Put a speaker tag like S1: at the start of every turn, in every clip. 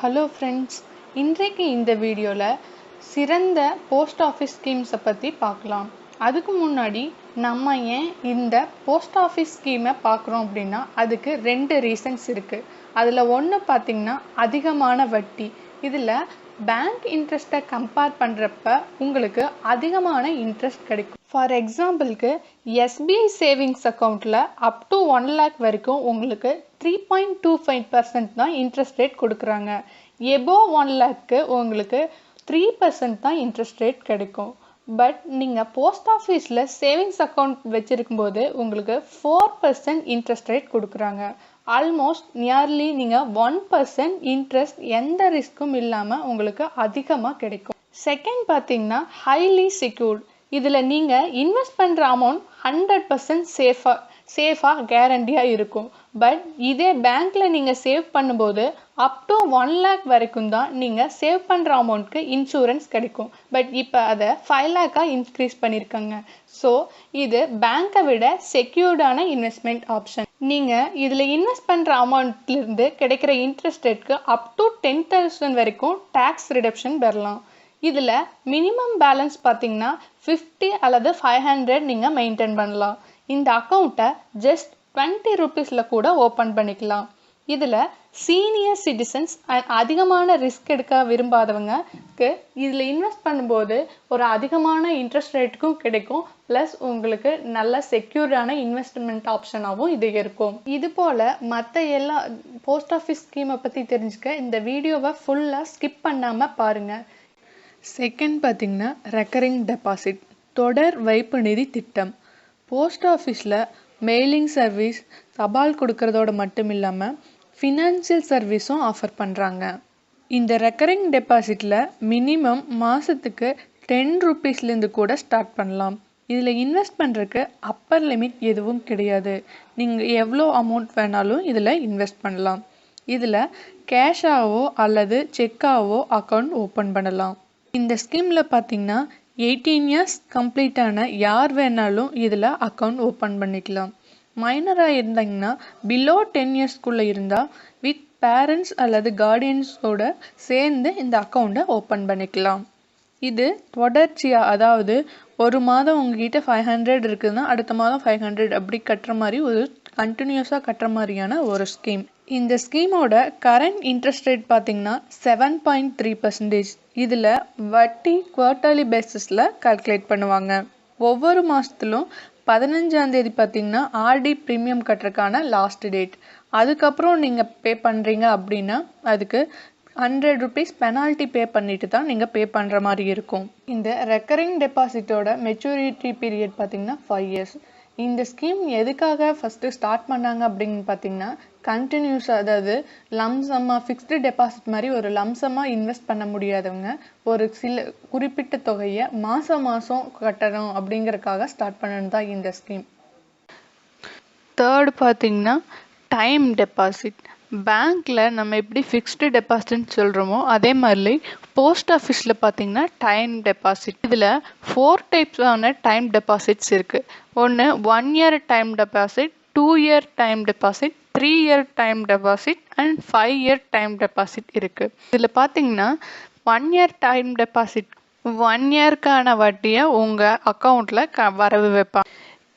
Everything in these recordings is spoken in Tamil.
S1: ஹலோ ஃப்ரெண்ட்ஸ் இன்றைக்கு இந்த வீடியோவில் சிறந்த போஸ்ட் ஆஃபீஸ் ஸ்கீம்ஸை பற்றி பார்க்கலாம். அதுக்கு முன்னாடி நம்ம ஏன் இந்த போஸ்ட் ஆஃபீஸ் ஸ்கீமை பார்க்குறோம் அப்படின்னா அதுக்கு ரெண்டு ரீசன்ஸ் இருக்குது அதில் ஒன்று பார்த்திங்கன்னா அதிகமான வட்டி. இதில் பேங்க் இன்ட்ரெஸ்ட்டை கம்பேர் பண்ணுறப்ப உங்களுக்கு அதிகமான இன்ட்ரெஸ்ட் கிடைக்கும். ஃபார் எக்ஸாம்பிளுக்கு எஸ்பிஐ சேவிங்ஸ் அக்கௌண்ட்டில் அப் டு ஒன் லேக் வரைக்கும் உங்களுக்கு three point two five percent தான் இன்ட்ரெஸ்ட் ரேட் கொடுக்குறாங்க. எபோ ஒன் லேக்கு உங்களுக்கு த்ரீ பர்சன்ட் தான் இன்ட்ரெஸ்ட் ரேட் கிடைக்கும். பட் நீங்கள் போஸ்ட் ஆஃபீஸில் சேவிங்ஸ் அக்கௌண்ட் வச்சுருக்கும்போது உங்களுக்கு ஃபோர் பர்சன்ட் இன்ட்ரெஸ்ட் ரேட் கொடுக்குறாங்க. ஆல்மோஸ்ட் நியர்லி நீங்கள் ஒன் பர்சன்ட் இன்ட்ரெஸ்ட் எந்த ரிஸ்க்கும் இல்லாமல் உங்களுக்கு அதிகமாக கிடைக்கும். செகண்ட் பார்த்தீங்கன்னா ஹைலி செக்யூர்ட் இதில் நீங்கள் இன்வெஸ்ட் பண்ணுற அமௌண்ட் ஹண்ட்ரட் பர்சன்ட் சேஃபாக சேஃபாக கேரண்டியாக இருக்கும். பட் இதே பேங்க்கில் நீங்கள் சேவ் பண்ணும்போது அப் டு ஒன் லேக் வரைக்கும் தான் நீங்கள் சேவ் பண்ணுற அமௌண்ட்க்கு இன்சூரன்ஸ் கிடைக்கும். பட் இப்போ அதை ஃபைவ் லேக்காக இன்க்ரீஸ் பண்ணியிருக்காங்க ஸோ இது பேங்க்கை விட செக்யூர்டான இன்வெஸ்ட்மெண்ட் ஆப்ஷன் நீங்கள் இதில் இன்வெஸ்ட் பண்ணுற அமௌண்ட்லேருந்து கிடைக்கிற இன்ட்ரெஸ்ட் ரேட்க்கு அப் டு டென் தௌசண்ட் வரைக்கும் டேக்ஸ் ரிடப்ஷன் பெறலாம் இதில் மினிமம் பேலன்ஸ் பார்த்தீங்கன்னா ஃபிஃப்டி அல்லது ஃபைவ் ஹண்ட்ரட் நீங்கள் மெயின்டைன் பண்ணலாம். இந்த அக்கௌண்ட்டை ஜஸ்ட் டுவெண்ட்டி ருபீஸில் கூட ஓப்பன் பண்ணிக்கலாம். இதில் சீனியர் சிட்டிசன்ஸ் அண்ட் அதிகமான ரிஸ்க் எடுக்க விரும்பாதவங்களுக்கு இதில் இன்வெஸ்ட் பண்ணும்போது ஒரு அதிகமான இன்ட்ரெஸ்ட் ரேட்டுக்கும் கிடைக்கும். ப்ளஸ் உங்களுக்கு நல்ல செக்யூர்டான இன்வெஸ்ட்மெண்ட் ஆப்ஷனாகவும் இது இருக்கும். இது போல் மற்ற எல்லா போஸ்ட் ஆஃபீஸ் ஸ்கீமை பற்றி தெரிஞ்சுக்க இந்த வீடியோவை ஃபுல்லாக ஸ்கிப் பண்ணாமல் பாருங்கள் செகண்ட் பார்த்திங்கன்னா ரெக்கரிங் டெபாசிட் தொடர் வைப்பு நிதி திட்டம். போஸ்ட் ஆஃபீஸில் மெயிலிங் சர்வீஸ் தபால் கொடுக்கறதோட மட்டும் இல்லாமல் ஃபினான்சியல் சர்வீஸும் ஆஃபர் பண்ணுறாங்க இந்த ரெக்கரிங் டெபாசிட்டில் மினிமம் மாதத்துக்கு டென் ருபீஸ்லேருந்து கூட ஸ்டார்ட் பண்ணலாம். இதில் இன்வெஸ்ட் பண்ணுறக்கு அப்பர் லிமிட் எதுவும் கிடையாது. நீங்கள் எவ்வளோ அமௌண்ட் வேணாலும் இதில் இன்வெஸ்ட் பண்ணலாம். இதில் கேஷாவோ அல்லது செக்காவோ அக்கௌண்ட் ஓப்பன் பண்ணலாம். இந்த ஸ்கீமில் பார்த்தீங்கன்னா எயிட்டீன் இயர்ஸ் கம்ப்ளீட் ஆன யார் வேணாலும் இதில் அக்கௌண்ட் ஓப்பன் பண்ணிக்கலாம். மைனராக இருந்தாங்கன்னா பிலோ டென் இயர்ஸ்க்குள்ளே இருந்தால் வித் பேரண்ட்ஸ் அல்லது கார்டியன்ஸோட சேர்ந்து இந்த அக்கௌண்ட்டை ஓப்பன் பண்ணிக்கலாம். இது தொடர்ச்சியாக அதாவது ஒரு மாதம் உங்ககிட்ட ஃபைவ் ஹண்ட்ரட் இருக்குதுன்னா அடுத்த மாதம் ஃபைவ் ஹண்ட்ரட் அப்படி கட்டுற மாதிரி ஒரு கண்டினியூஸாக கட்டுற மாதிரியான ஒரு ஸ்கீம் இந்த ஸ்கீமோட கரண்ட் இன்ட்ரெஸ்ட் ரேட் பார்த்தீங்கன்னா செவன் பாயிண்ட் த்ரீ பர்சன்டேஜ் இதில் வட்டி குவார்ட்டர்லி பேசிஸில் கால்குலேட் பண்ணுவாங்க. ஒவ்வொரு மாதத்துலும் பதினஞ்சாந்தேதி பார்த்தீங்கன்னா ஆர்டி ப்ரீமியம் கட்டுறதுக்கான லாஸ்ட் டேட் அதுக்கப்புறம் நீங்கள் பே பண்ணுறீங்க அப்படின்னா அதுக்கு ஹண்ட்ரட் ருபீஸ் பெனால்ட்டி பே பண்ணிட்டு தான் நீங்கள் பே பண்ணுற மாதிரி இருக்கும். இந்த ரெக்கரிங் டெபாசிட்டோட மெச்சூரிட்டி பீரியட் பார்த்தீங்கன்னா ஃபைவ் இயர்ஸ் இந்த ஸ்கீம் எதுக்காக ஃபஸ்ட்டு ஸ்டார்ட் பண்ணாங்க அப்படின்னு பார்த்தீங்கன்னா கண்டினியூஸாக அதாவது லம்சமாக ஃபிக்ஸ்டு டெபாசிட் மாதிரி ஒரு லம்சமாக இன்வெஸ்ட் பண்ண முடியாதவங்க ஒரு சில குறிப்பிட்ட தொகையை மாதம் மாதம் கட்டணும் அப்படிங்கிறக்காக ஸ்டார்ட் பண்ணணும் தான் இந்த ஸ்கீம் தேர்ட் பார்த்தீங்கன்னா டைம் டெபாசிட் பேங்க்கில் நம்ம எப்படி ஃபிக்ஸ்டு டெபாசிட்னு சொல்கிறோமோ அதே மாதிரி போஸ்ட் ஆஃபீஸில் பார்த்தீங்கன்னா டைம் டெபாசிட் இதில் ஃபோர் டைப்ஸான டைம் டெபாசிட்ஸ் இருக்குது ஒன்று one year time deposit two year time deposit three year time deposit and five year time deposit இருக்குது இதில் பார்த்தீங்கன்னா one year time deposit one இயர்க்கான வட்டியை உங்கள் அக்கௌண்ட்டில் க வரவு வைப்பாங்க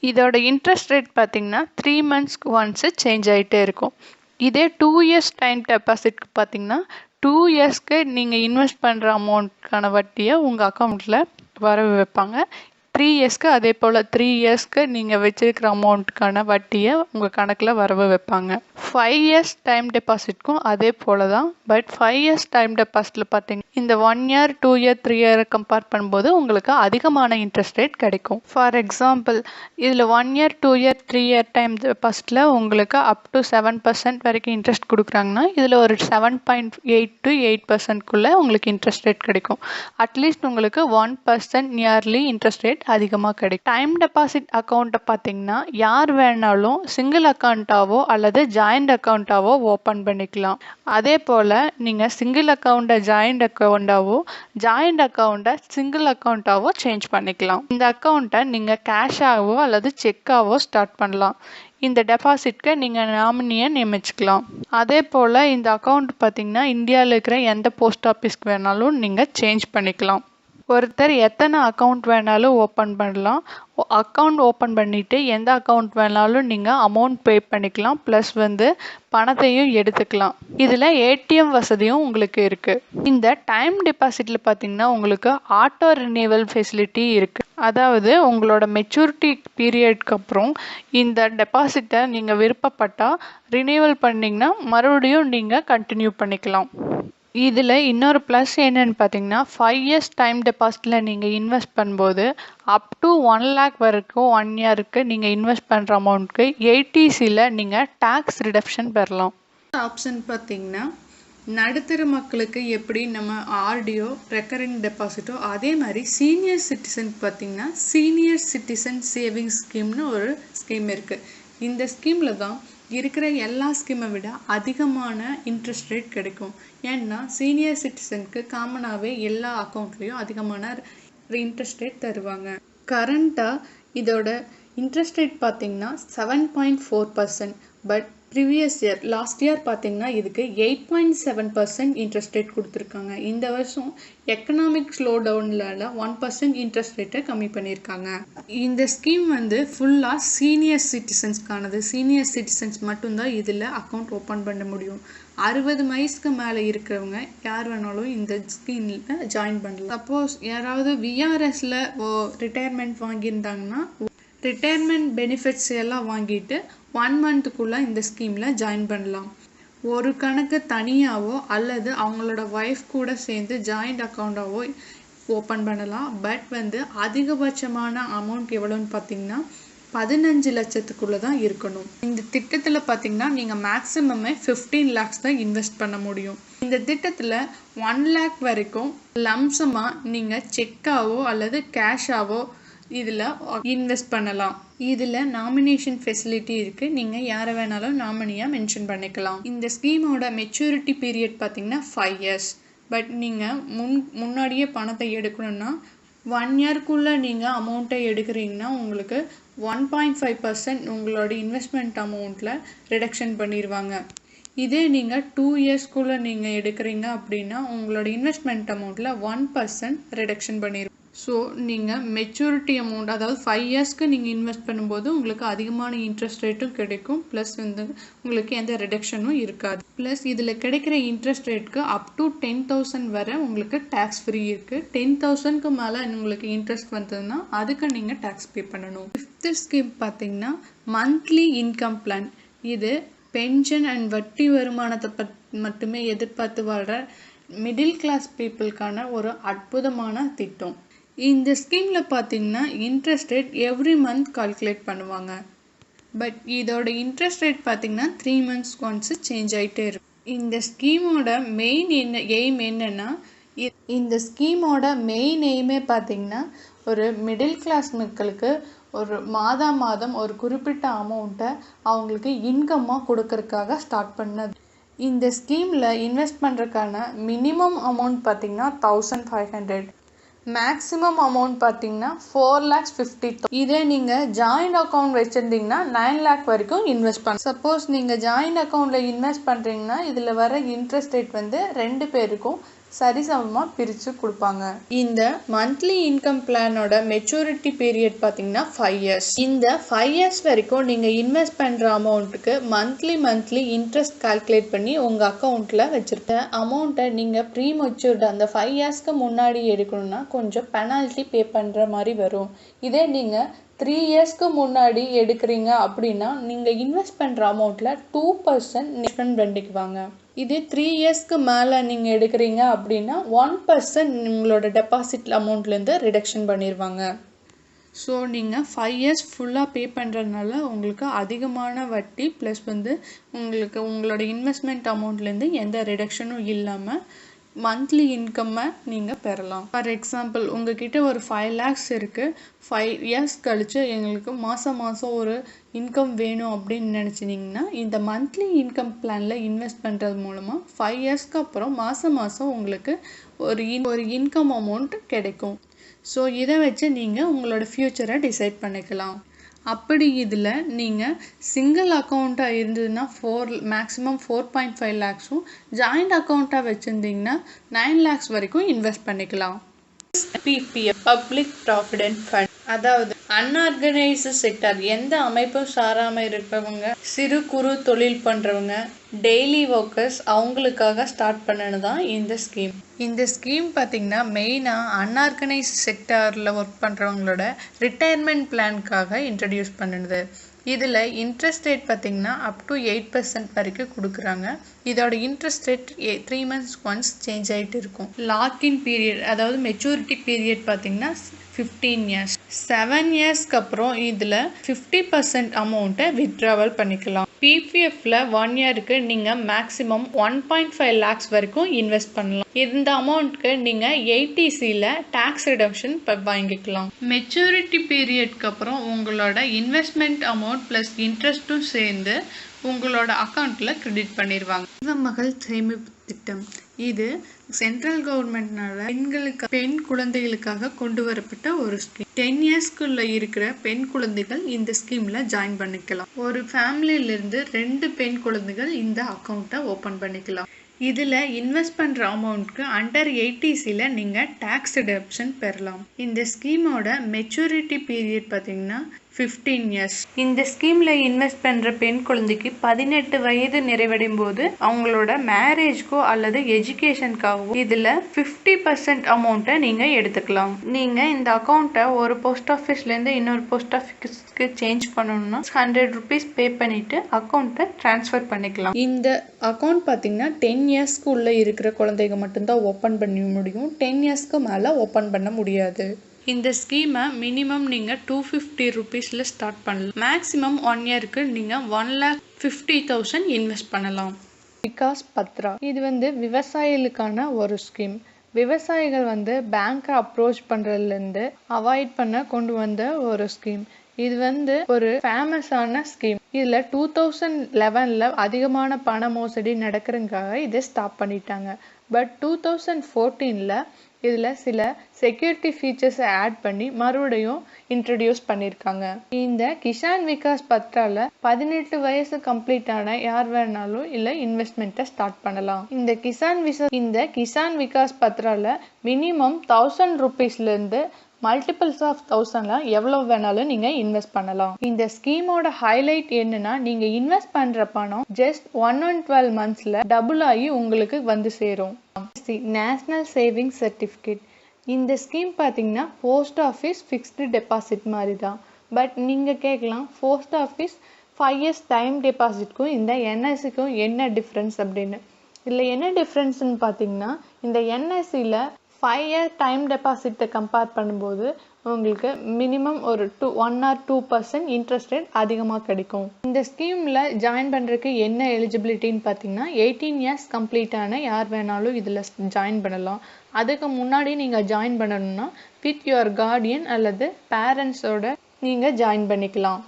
S1: இதோட இன்ட்ரெஸ்ட் ரேட் பார்த்திங்கன்னா த்ரீ மந்த்ஸ்க்கு ஒன்ஸு சேஞ்ச் ஆகிட்டே இருக்கும். இதே டூ இயர்ஸ் டைம் டெபாசிட்க்கு பார்த்தீங்கன்னா டூ இயர்ஸ்க்கு நீங்கள் இன்வெஸ்ட் பண்ணுற அமௌண்ட்க்கான வட்டியை உங்கள் அக்கௌண்ட்டில் வரவு வைப்பாங்க. த்ரீ இயர்ஸ்க்கு அதே போல் த்ரீ இயர்ஸ்க்கு நீங்கள் வச்சிருக்கிற அமௌண்ட்டுக்கான வட்டியை உங்கள் கணக்கில் வரவு வைப்பாங்க. ஃபைவ் இயர்ஸ் டைம் டெபாசிட்க்கும் அதே போல் தான். பட் ஃபைவ் இயர்ஸ் டைம் டெபாசிட்டில் பார்த்தீங்க இந்த one year two year three இயரை compare பண்ணும்போது உங்களுக்கு அதிகமான இன்ட்ரெஸ்ட் ரேட் கிடைக்கும். ஃபார் எக்ஸாம்பிள் இதில் one year two year three year time டெபாசிட்டில் உங்களுக்கு அப் டு செவன் பர்சன்ட் வரைக்கும் இன்ட்ரெஸ்ட் கொடுக்குறாங்கன்னா இதில் ஒரு seven point eight to eight பர்சன்ட்குள்ளே உங்களுக்கு இன்ட்ரெஸ்ட் ரேட் கிடைக்கும். அட்லீஸ்ட் உங்களுக்கு one percent nearly interest rate அதிகமாக கிடைக்கும். டைம் டெபாசிட் அக்கௌண்ட்டை பார்த்தீங்கன்னா யார் வேணாலும் சிங்கிள் அக்கௌண்ட்டாவோ அல்லது ஜாயிண்ட் அக்கௌண்ட்டாவோ ஓப்பன் பண்ணிக்கலாம். அதே போல் நீங்கள் சிங்கிள் அக்கௌண்ட்டை ஜாயிண்ட் அக்கௌண்ட்டாவோ ஜாயிண்ட் அக்கௌண்ட்டை சிங்கிள் அக்கௌண்ட்டாவோ சேஞ்ச் பண்ணிக்கலாம். இந்த அக்கௌண்ட்டை நீங்கள் கேஷாகவோ அல்லது செக்காகவோ ஸ்டார்ட் பண்ணலாம். இந்த டெபாசிட்க்கு நீங்கள் நாமினியை நியமிச்சுக்கலாம். அதே போல் இந்த அக்கௌண்ட் பார்த்தீங்கன்னா இந்தியாவில் இருக்கிற எந்த போஸ்ட் ஆஃபீஸ்க்கு வேணாலும் நீங்கள் சேஞ்ச் பண்ணிக்கலாம். ஒருத்தர் எத்தனை அக்கௌண்ட் வேணாலும் ஓப்பன் பண்ணலாம். அக்கௌண்ட் ஓப்பன் பண்ணிவிட்டு எந்த அக்கௌண்ட் வேணாலும் நீங்கள் அமௌண்ட் பே பண்ணிக்கலாம். ப்ளஸ் வந்து பணத்தையும் எடுத்துக்கலாம். இதில் ஏடிஎம் வசதியும் உங்களுக்கு இருக்குது இந்த டைம் டெபாசிட்டில் பார்த்தீங்கன்னா உங்களுக்கு ஆட்டோ ரினியூவல் ஃபெசிலிட்டி இருக்குது அதாவது உங்களோட மெச்சூரிட்டி பீரியட்க்கு அப்புறம் இந்த டெபாசிட்டை நீங்கள் விருப்பப்பட்டால் ரினியூவல் பண்ணிங்கன்னா மறுபடியும் நீங்கள் கண்டினியூ பண்ணிக்கலாம். இதில் இன்னொரு ப்ளஸ் என்னென்னு பார்த்தீங்கன்னா ஃபைவ் இயர்ஸ் டைம் டெபாசிட்டில் நீங்கள் இன்வெஸ்ட் பண்ணும்போது அப் டு ஒன் லேக் வரைக்கும் ஒன் இயருக்கு நீங்கள் இன்வெஸ்ட் பண்ணுற அமௌண்ட்க்கு எயிட்டிசியில் நீங்கள் டேக்ஸ் ரிடக்ஷன் பெறலாம். ஆப்ஷன் பார்த்தீங்கன்னா நடுத்தர மக்களுக்கு எப்படி நம்ம ஆர்டிஓ ரெக்கரிங் டெபாசிட்டோ அதே மாதிரி சீனியர் சிட்டிசன் பார்த்தீங்கன்னா சீனியர் சிட்டிசன் சேவிங்ஸ் ஸ்கீம்னு ஒரு ஸ்கீம் இருக்குது இந்த ஸ்கீமில் தான் இருக்கிற எல்லா ஸ்கீமை விட அதிகமான இன்ட்ரெஸ்ட் ரேட் கிடைக்கும். ஏன்னா சீனியர் சிட்டிசனுக்கு காமனாகவே எல்லா அக்கௌண்ட்லேயும் அதிகமான இன்ட்ரெஸ்ட் ரேட் தருவாங்க. கரண்ட்டாக இதோட இன்ட்ரெஸ்ட் ரேட் பார்த்திங்கன்னா seven point four percent but previous year last year பார்த்தீங்கன்னா இதுக்கு eight point seven percent interest rate கொடுத்துருக்காங்க. இந்த வருஷம் economic slowdown one percent interest ரேட்டை கம்மி பண்ணியிருக்காங்க. இந்த ஸ்கீம் வந்து ஃபுல்லாக சீனியர் சிட்டிசன்ஸ்க்கானது சீனியர் சிட்டிசன்ஸ் மட்டும்தான் இதில் அக்கௌண்ட் ஓப்பன் பண்ண முடியும். அறுபது வயசுக்கு மேலே இருக்கிறவங்க யார் வேணாலும் இந்த ஸ்கீமில் ஜாயின் பண்ணலாம். சப்போஸ் யாராவது விஆர்எஸில் ரிட்டையர்மெண்ட் வாங்கியிருந்தாங்கன்னா ரிட்டையர்மெண்ட் பெனிஃபிட்ஸ் எல்லாம் வாங்கிட்டு ஒன் மந்த்துக்குள்ளே இந்த ஸ்கீமில் ஜாயின் பண்ணலாம். ஒரு கணக்கு தனியாகவோ அல்லது அவங்களோட ஒய்ஃப் கூட சேர்ந்து ஜாயிண்ட் அக்கௌண்ட்டாவோ ஓப்பன் பண்ணலாம். பட் வந்து அதிகபட்சமான அமௌண்ட் எவ்வளோன்னு பார்த்தீங்கன்னா பதினஞ்சு லட்சத்துக்குள்ளே தான் இருக்கணும். இந்த திட்டத்தில் பார்த்தீங்கன்னா நீங்கள் மேக்ஸிமமே ஃபிஃப்டீன் லேக்ஸ் தான் இன்வெஸ்ட் பண்ண முடியும். இந்த திட்டத்தில் ஒன் லேக் வரைக்கும் லம்சமாக நீங்கள் செக்காவோ அல்லது கேஷாவோ இதில் இன்வெஸ்ட் பண்ணலாம். இதில் நாமினேஷன் ஃபெசிலிட்டி இருக்குது நீங்கள் யாரை வேணாலும் நாமினியாக மென்ஷன் பண்ணிக்கலாம். இந்த ஸ்கீமோட மெச்சூரிட்டி பீரியட் பார்த்தீங்கன்னா ஃபைவ் இயர்ஸ் பட் நீங்கள் முன் முன்னாடியே பணத்தை எடுக்கணும்னா ஒன் இயர்க்குள்ளே நீங்கள் அமௌண்ட்டை எடுக்கிறீங்கன்னா உங்களுக்கு ஒன் பாயிண்ட் ஃபைவ் பர்சன்ட் உங்களோட இன்வெஸ்ட்மெண்ட் அமௌண்ட்டில் ரிடக்ஷன் பண்ணிடுவாங்க இதே நீங்கள் டூ இயர்ஸ்க்குள்ளே நீங்கள் எடுக்கிறீங்க அப்படின்னா உங்களோட இன்வெஸ்ட்மெண்ட் அமௌண்ட்டில் ஒன் பர்சன்ட் ரிடக்ஷன் பண்ணிடுவாங்க ஸோ நீங்கள் மெச்சூரிட்டி அமௌண்ட் அதாவது ஃபைவ் இயர்ஸ்க்கு நீங்கள் இன்வெஸ்ட் பண்ணும்போது உங்களுக்கு அதிகமான இன்ட்ரெஸ்ட் ரேட்டும் கிடைக்கும். ப்ளஸ் வந்து உங்களுக்கு எந்த ரிடக்ஷனும் இருக்காது. ப்ளஸ் இதில் கிடைக்கிற இன்ட்ரெஸ்ட் ரேட்க்கு அப் டு டென் தௌசண்ட் வரை உங்களுக்கு டேக்ஸ் ஃப்ரீ இருக்குது டென் தௌசண்ட்க்கு மேலே உங்களுக்கு இன்ட்ரெஸ்ட் வந்ததுன்னா அதுக்கு நீங்கள் டேக்ஸ் பே பண்ணணும். ஃபிஃப்த்து ஸ்கீம் பார்த்தீங்கன்னா மந்த்லி இன்கம் பிளான் இது பென்ஷன் அண்ட் வட்டி வருமானத்தை பத் மட்டுமே எதிர்பார்த்து வாழ்கிற மிடில் கிளாஸ் பீப்புளுக்கான ஒரு அற்புதமான திட்டம். இந்த ஸ்கீமில் பார்த்தீங்கன்னா interest rate every month calculate பண்ணுவாங்க. பட் இதோட இன்ட்ரெஸ்ட் ரேட் பார்த்தீங்கன்னா த்ரீ மந்த்ஸ் ஒன்ஸ் சேஞ்ச் ஆகிட்டே இருக்கும். இந்த ஸ்கீமோட மெயின் என்ன எய்ம் என்னென்னா இந்த ஸ்கீமோட மெயின் எய்மே பார்த்தீங்கன்னா ஒரு மிடில் கிளாஸ் மக்களுக்கு ஒரு மாதா மாதம் ஒரு குறிப்பிட்ட அமௌண்ட்டை அவங்களுக்கு இன்கம்மாக கொடுக்கறதுக்காக ஸ்டார்ட் பண்ணது. இந்த ஸ்கீமில் இன்வெஸ்ட் பண்ணுறதுக்கான மினிமம் அமௌண்ட் பார்த்தீங்கன்னா thousand five hundred maximum amount பார்த்தீங்கன்னா ஃபோர் லேக்ஸ் ஃபிஃப்டி இதே நீங்கள் ஜாயிண்ட் அக்கௌண்ட் வச்சுருந்தீங்கன்னா நைன் லேக் வரைக்கும் இன்வெஸ்ட் பண்ண சப்போஸ் நீங்கள் ஜாயிண்ட் அக்கௌண்ட்டில் இன்வெஸ்ட் பண்ணுறீங்கன்னா இதில் வர இன்ட்ரெஸ்ட் ரேட் வந்து ரெண்டு பேருக்கும் சரிசமமாக பிரித்து கொடுப்பாங்க. இந்த மந்த்லி இன்கம் பிளானோட மெச்சூரிட்டி பீரியட் பார்த்தீங்கன்னா ஃபைவ் இயர்ஸ் இந்த ஃபைவ் இயர்ஸ் வரைக்கும் நீங்கள் இன்வெஸ்ட் பண்ணுற அமௌண்ட்டுக்கு மந்த்லி மந்த்லி இன்ட்ரெஸ்ட் கால்குலேட் பண்ணி உங்கள் அக்கௌண்ட்டில் வச்சுருக்க அமௌண்ட்டை நீங்கள் ப்ரீ மெச்சூர்டு அந்த ஃபைவ் இயர்ஸ்க்கு முன்னாடி எடுக்கணும்னா கொஞ்சம் பெனால்ட்டி பே பண்ணுற மாதிரி வரும். இதே நீங்கள் த்ரீ இயர்ஸ்க்கு முன்னாடி எடுக்கிறீங்க அப்படின்னா நீங்கள் இன்வெஸ்ட் பண்ணுற அமௌண்ட்டில் டூ பர்சன்ட் டிஃப்ரெண்ட் பண்ணிக்குவாங்க. இதே த்ரீ இயர்ஸ்க்கு மேலே நீங்கள் எடுக்கிறீங்க அப்படின்னா ஒன் பர்சன்ட் உங்களோட டெபாசிட் அமௌண்ட்லேருந்து ரிடக்ஷன் பண்ணிடுவாங்க ஸோ நீங்கள் ஃபைவ் இயர்ஸ் ஃபுல்லாக பே பண்ணுறதுனால உங்களுக்கு அதிகமான வட்டி ப்ளஸ் வந்து உங்களுக்கு உங்களோட இன்வெஸ்ட்மெண்ட் அமௌண்ட்லேருந்து எந்த ரிடக்ஷனும் இல்லாமல் மந்த்லி இன்கம்மை நீங்கள் பெறலாம். ஃபார் எக்ஸாம்பிள் உங்ககிட்ட ஒரு ஃபைவ் லேக்ஸ் இருக்குது ஃபைவ் இயர்ஸ் கழித்து எங்களுக்கு மாதம் மாதம் ஒரு இன்கம் வேணும் அப்படின்னு நினச்சினிங்கன்னா இந்த மந்த்லி இன்கம் பிளானில் இன்வெஸ்ட் பண்ணுறது மூலமாக ஃபைவ் இயர்ஸ்க்கு அப்புறம் மாதம் மாதம் உங்களுக்கு ஒரு இன் ஒரு இன்கம் அமௌண்ட் கிடைக்கும். ஸோ இதை வச்சு நீங்கள் உங்களோட ஃப்யூச்சரை டிசைட் பண்ணிக்கலாம். அப்படி இதில் நீங்கள் சிங்கிள் அக்கௌண்ட்டாக இருந்ததுன்னா four maximum four point five லேக்ஸும் joint அக்கௌண்ட்டாக வச்சுருந்தீங்கன்னா நைன் லேக்ஸ் வரைக்கும் இன்வெஸ்ட் பண்ணிக்கலாம். பிபிஎஃப் பப்ளிக் ப்ராவிடென்ட் ஃபண்ட் அதாவது அன்ஆர்கனைஸ்டு செக்டர் எந்த அமைப்பும் சாராமல் இருக்கிறவங்க சிறு குறு தொழில் பண்ணுறவங்க டெய்லி ஒர்க்கர்ஸ் அவங்களுக்காக ஸ்டார்ட் பண்ணது தான் இந்த ஸ்கீம் இந்த ஸ்கீம் பார்த்திங்கன்னா மெயினாக அன்ஆர்கனைஸ்டு செக்டாரில் ஒர்க் பண்ணுறவங்களோட ரிட்டையர்மெண்ட் பிளான்க்காக இன்ட்ரடியூஸ் பண்ணுது. இதில் இன்ட்ரெஸ்ட் ரேட் பார்த்திங்கன்னா அப் டு எயிட் பர்சன்ட் வரைக்கும் கொடுக்குறாங்க. இதோட interest rate three months once change ஆகிட்டு இருக்கும். லாக்இன் பீரியட் அதாவது மெச்சூரிட்டி பீரியட் பார்த்திங்கன்னா ஃபிஃப்டீன் இயர்ஸ் செவன் இயர்ஸ்க்கு அப்புறம் இதில் ஃபிஃப்டி பர்சன்ட் அமௌண்ட்டை வித்ட்ராவல் பண்ணிக்கலாம். பிபிஎஃப்ல ஒன் இயருக்கு நீங்கள் maximum one point five lakhs வரைக்கும் இன்வெஸ்ட் பண்ணலாம். இந்த அமௌண்ட்க்கு நீங்கள் எயிட்டிசியில் டேக்ஸ் ரிடக்ஷன் வாங்கிக்கலாம். மெச்சூரிட்டி பீரியட்க்கு அப்புறம் உங்களோட இன்வெஸ்ட்மெண்ட் அமௌண்ட் ப்ளஸ் இன்ட்ரெஸ்ட்டும் சேர்ந்து உங்களோட அக்கௌண்ட்டில் கிரெடிட் பண்ணிடுவாங்க மகள் சேமிப்பு திட்டம். இது சென்ட்ரல் கவர்மெண்ட்னால பெண்களுக்கு பெண் குழந்தைகளுக்காக கொண்டு வரப்பட்ட ஒரு ஸ்கீம் டென் இயர்ஸ்க்குள்ள இருக்கிற பெண் குழந்தைகள் இந்த ஸ்கீம்ல ஜாயின் பண்ணிக்கலாம். ஒரு ஃபேமிலியிலிருந்து ரெண்டு பெண் குழந்தைகள் இந்த அக்கௌண்ட்டை ஓப்பன் பண்ணிக்கலாம். இதில் இன்வெஸ்ட் பண்ணுற அமௌண்ட்க்கு அண்டர் எயிட்டிஸில் நீங்கள் டேக்ஸ் டிடப்ஷன் பெறலாம். இந்த ஸ்கீமோட மெச்சூரிட்டி பீரியட் பார்த்தீங்கன்னா ஃபிஃப்டீன் இயர்ஸ் இந்த ஸ்கீமில் இன்வெஸ்ட் பண்ணுற பெண் குழந்தைக்கு பதினெட்டு வயது நிறைவடையும் போது அவங்களோட மேரேஜ்க்கோ அல்லது எஜுகேஷனுக்காகவோ இதில் ஃபிஃப்டி பர்சன்ட் அமௌண்ட்டை நீங்கள் எடுத்துக்கலாம். நீங்கள் இந்த அக்கௌண்ட்டை ஒரு போஸ்ட் ஆஃபீஸ்லேருந்து இன்னொரு போஸ்ட் ஆஃபீஸ்க்கு சேஞ்ச் பண்ணணும்னா ஹண்ட்ரட் ருபீஸ் பே பண்ணிவிட்டு அக்கௌண்ட்டை ட்ரான்ஸ்ஃபர் பண்ணிக்கலாம். இந்த அக்கௌண்ட் பார்த்தீங்கன்னா டென் இயர்ஸ்க்கு உள்ளே இருக்கிற குழந்தைங்க மட்டும்தான் ஓப்பன் பண்ண முடியும். டென் இயர்ஸ்க்கு மேலே ஓப்பன் பண்ண முடியாது. இந்த ஸ்கீமை மினிமம் நீங்கள் டூ ஃபிஃப்டி ருபீஸில் ஸ்டார்ட் பண்ணலாம். மேக்ஸிமம் ஒன் இயருக்கு நீங்கள் one lakh fifty thousand invest பண்ணலாம். விகாஸ் பத்ரா. இது வந்து விவசாயிகளுக்கான ஒரு ஸ்கீம் விவசாயிகள் வந்து பேங்க்கை அப்ரோச் பண்ணுறதுலேருந்து அவாய்ட் பண்ண கொண்டு வந்த ஒரு ஸ்கீம் இது வந்து ஒரு ஃபேமஸான ஸ்கீம் இதில் டூ தௌசண்ட் லெவனில் அதிகமான பண மோசடி நடக்கிறதுக்காக இதை ஸ்டாப் பண்ணிட்டாங்க. பட் டூ தௌசண்ட் ஃபோர்டீனில் இதில் சில செக்யூரிட்டி ஃபீச்சர்ஸை ஆட் பண்ணி மறுபடியும் இன்ட்ரடியூஸ் பண்ணியிருக்காங்க இந்த கிஷான் விகாஸ் பத்ரால பதினெட்டு வயசு கம்ப்ளீட் ஆன யார் வேணாலும் இல்லை இன்வெஸ்ட்மெண்ட்டை ஸ்டார்ட் பண்ணலாம். இந்த கிசான் விசா இந்த கிசான் விகாஸ் பத்ரால மினிமம் தௌசண்ட் ருபீஸ்லேருந்து மல்டிபிள்ஸ் ஆஃப் தௌசண்ட்லாம் எவ்வளோ வேணாலும் நீங்கள் இன்வெஸ்ட் பண்ணலாம். இந்த ஸ்கீமோட ஹைலைட் என்னன்னா நீங்கள் இன்வெஸ்ட் பண்ணுற பணம் ஜஸ்ட் ஒன் அண்ட் டுவெல் மந்த்ஸில் டபுள் ஆகி உங்களுக்கு வந்து சேரும். நேஷ்னல் சேவிங்ஸ் சர்டிஃபிகேட் இந்த ஸ்கீம் பார்த்தீங்கன்னா போஸ்ட் ஆஃபீஸ் ஃபிக்ஸ்டு டெபாசிட் மாதிரி தான் பட் நீங்கள் கேட்கலாம் post office five years time டெபாசிட்க்கும் இந்த என்எஸ்சிக்கும் என்ன டிஃப்ரென்ஸ் அப்படின்னு. இதில் என்ன டிஃப்ரென்ஸ்னு பார்த்தீங்கன்னா இந்த என்எஸ்சியில் ஃபைவ் இயர் டைம் டெபாசிட்டை கம்பேர் பண்ணும்போது உங்களுக்கு மினிமம் ஒரு two one or two percent interest rate அதிகமாக கிடைக்கும். இந்த ஸ்கீமில் ஜாயின் பண்ணுறதுக்கு என்ன எலிஜிபிலிட்டின்னு பார்த்தீங்கன்னா எயிட்டீன் இயர்ஸ் கம்ப்ளீட்டான யார் வேணாலும் இதில் ஜாயின் பண்ணலாம். அதுக்கு முன்னாடி நீங்கள் ஜாயின் பண்ணணும்னா வித் யுவர் கார்டியன் அல்லது பேரண்ட்ஸோட நீங்கள் ஜாயின் பண்ணிக்கலாம்.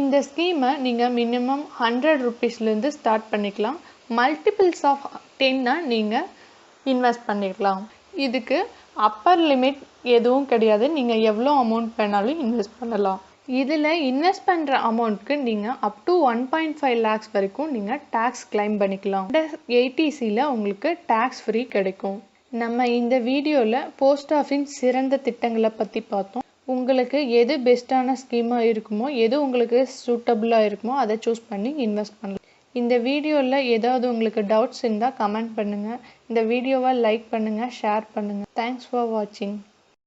S1: இந்த ஸ்கீமை நீங்கள் மினிமம் ஹண்ட்ரட் ருபீஸ்லேருந்து ஸ்டார்ட் பண்ணிக்கலாம். மல்டிபிள்ஸ் ஆஃப் டென்னா நீங்கள் இன்வெஸ்ட் பண்ணிக்கலாம். இதுக்கு அப்பர் லிமிட் எதுவும் கிடையாது. நீங்கள் எவ்வளோ அமௌண்ட் வேணாலும் இன்வெஸ்ட் பண்ணலாம். இதில் இன்வெஸ்ட் பண்ணுற அமௌண்ட்க்கு நீங்கள் up to one point five lakhs வரைக்கும் நீங்கள் டேக்ஸ் கிளைம் பண்ணிக்கலாம். எயிட்டிசியில் உங்களுக்கு டேக்ஸ் ஃப்ரீ கிடைக்கும். நம்ம இந்த வீடியோவில் போஸ்ட் ஆஃபீஸ் சிறந்த திட்டங்களை பற்றி பார்த்தோம். உங்களுக்கு எது பெஸ்ட்டான ஸ்கீமாக இருக்குமோ எது உங்களுக்கு சூட்டபுளாக இருக்குமோ அதை சூஸ் பண்ணி இன்வெஸ்ட் பண்ணலாம். இந்த வீடியோவில் ஏதாவது உங்களுக்கு டவுட்ஸ் இருந்தால் கமெண்ட் பண்ணுங்கள் இந்த வீடியோவை லைக் பண்ணுங்கள் ஷேர் பண்ணுங்கள் தேங்க்ஸ் ஃபார் வாட்சிங்